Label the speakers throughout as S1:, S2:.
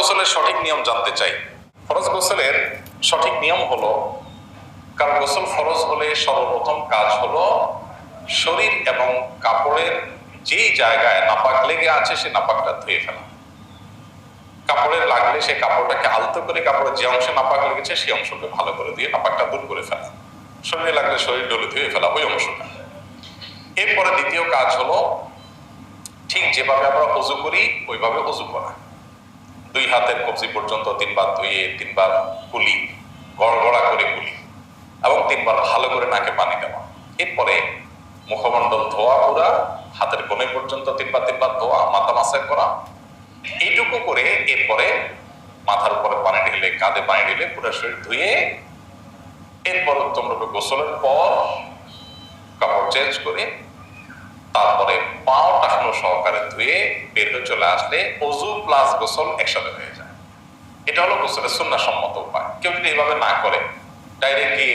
S1: গোসলের সঠিক নিয়ম জানতে চাই। ফরজ গোসলের সঠিক নিয়ম হলো, কারণ গোসল ফরজ হলে সর্বপ্রথম কাজ হলো শরীর এবং কাপড়ের যেই জায়গায় নাপাক লেগে আছে সে নাপাকটা ধুয়ে ফেলা। কাপড়ের লাগলে সে কাপড়টাকে আলতো করে কাপড়ের যে অংশে নাপাক লেগেছে সেই অংশকে ভালো করে দিয়ে নাপাকটা দূর করে ফেলা। শরীরে লাগলে শরীর ডলে ধুয়ে ফেলা ওই অংশটা। এরপরে দ্বিতীয় কাজ হলো, ঠিক যেভাবে আমরা অজু করি, ওইভাবে অজু করা। দুই হাতের কবজি পর্যন্ত তিনবার ধুয়ে, তিনবার কুলি, গড়গড়া করে কুলি এবং তিনবার ভালো করে নাকে পানি দেওয়া। এরপরে মুখমণ্ডল ধোয়া পুরা, হাতের কোণে পর্যন্ত তিনবার তিনবার ধোয়া, মাথা মাসাজ করা। এইটুকু করে এরপরে মাথার উপরে পানি ঢেলে, কাঁধে পানি ঢেলে পুরো শরীর ধুয়ে এরপর উত্তম রূপে গোসলের পর কাপড় চেঞ্জ করে সহকারে ধুয়ে বের হয়ে চলে আসলে অজু প্লাস গোসল একসাথে হয়ে যায়। এটা হলো গোসলের সম্মত উপায়। কেউ যদি এইভাবে না করে ডাইরেক্টলি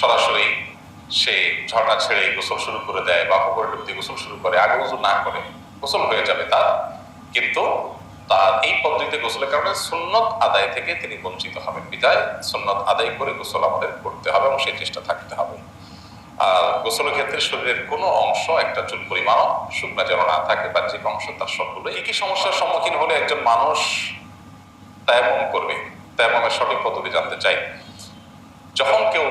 S1: সরাসরি সে ঝর্ণা ছেড়ে গোসল শুরু করে দেয় বা পুকুরে ডুব দিয়ে গোসল শুরু করে, আগে উজু না করে, গোসল হয়ে যাবে তার। কিন্তু তার এই পদ্ধতিতে গোসলের কারণে সুন্নত আদায় থেকে তিনি বঞ্চিত হবেন। বিদায় সুন্নত আদায় করে গোসল আমাদের করতে হবে এবং সেই চেষ্টা থাকতে হবে। আর গোসলের ক্ষেত্রে শরীরের কোনো অংশ একটা চুল পরিমাণও শুকনা যেন না থাকে বা যে অংশ তার সবগুলো একই সমস্যার সম্মুখীন হলে একজন মানুষ তায়ামম করবে। তায়ামমের সঠিক পদ্ধতি জানতে চাই। যখন কেউ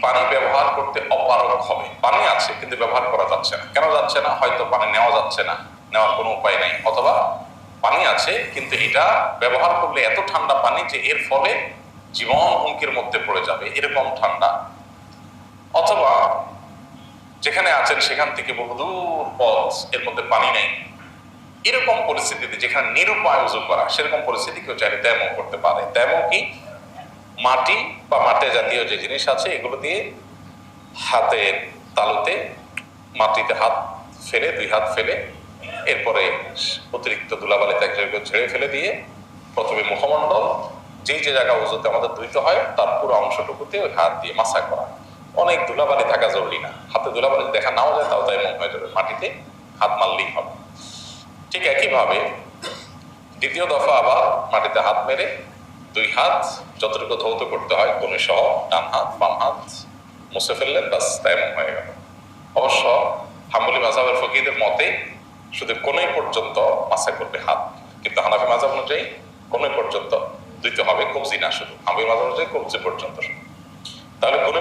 S1: পানি ব্যবহার করতে অপারক হবে, পানি আছে কিন্তু ব্যবহার করা যাচ্ছে না। কেন যাচ্ছে না? হয়তো পানি নেওয়া যাচ্ছে না, নেওয়ার কোনো উপায় নাই। অথবা পানি আছে কিন্তু এটা ব্যবহার করলে এত ঠান্ডা পানি যে এর ফলে জীবন হুমকির মধ্যে পড়ে যাবে, এরকম ঠান্ডা। অথবা যেখানে আছেন সেখান থেকে বহুদূর পথ, এর মধ্যে পানি নেই। এরকম পরিস্থিতিতে যেখানে নিরুপায় উজু করা, সেরকম পরিস্থিতি কেউ চাইলে তেমন করতে পারে। তেমন কি? মাটি বা মাটি জাতীয় যে জিনিস আছে, এগুলো দিয়ে হাতের তালুতে মাটিতে হাত ফেলে, দুই হাত ফেলে, এরপরে অতিরিক্ত ধুলাবালি ত্যাগ ছেড়ে ফেলে দিয়ে প্রথমে মুখমণ্ডল, যেই যে জায়গা উজুতে আমাদের ধুইতে হয়, তার পুরো অংশটুকুতে ওই হাত দিয়ে মাসা করা। অনেক ধুলাবালি থাকা জরুরি না। হাতে ধুলাবালি দেখা নাও যায়, তাও তাই মন হয়ে যাবে মাটিতে হাত মারলেই হবে। ঠিক একইভাবে দ্বিতীয় দফা আবার মাটিতে হাত মেরে দুই হাত যতটুকু ধৌত করতে হয় কোনে সহ ডান হাত, বাম হাত মুছে ফেললেন বাস তেমন হয়ে গেল। অবশ্য হাম্বলি মাজাবের ফকিদের মতে শুধু কোনে পর্যন্ত মাসা করবে হাত, কিন্তু হানাফি মাজাব অনুযায়ী কোনে পর্যন্ত দিতে হবে কবজি না শুধু। হাম্বলি মাজাব অনুযায়ী কবজি পর্যন্ত শুধু। তাহলে কোনে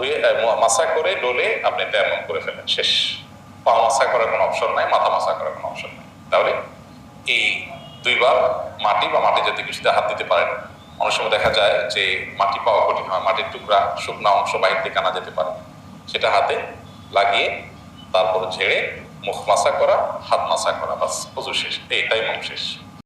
S1: ধুয়ে মাসা করে ডলে আপনি তেমন করে ফেলেন, শেষ। পা মাসা করার কোনো অপশন নাই, মাথা মাসা করার কোনো অপশন নাই। তাহলে এই দুইবার মাটি বা মাটি জাতীয় কিছুতে হাত দিতে পারেন। অনেক সময় দেখা যায় যে মাটি পাওয়া কঠিন হয়, মাটির টুকরা, শুকনা অংশ বাইরে থেকে আনা যেতে পারে। সেটা হাতে লাগিয়ে তারপর ঝেড়ে মুখ মাসা করা, হাত মাসা করা, বাস পুজো শেষ। এইটাই মন শেষ।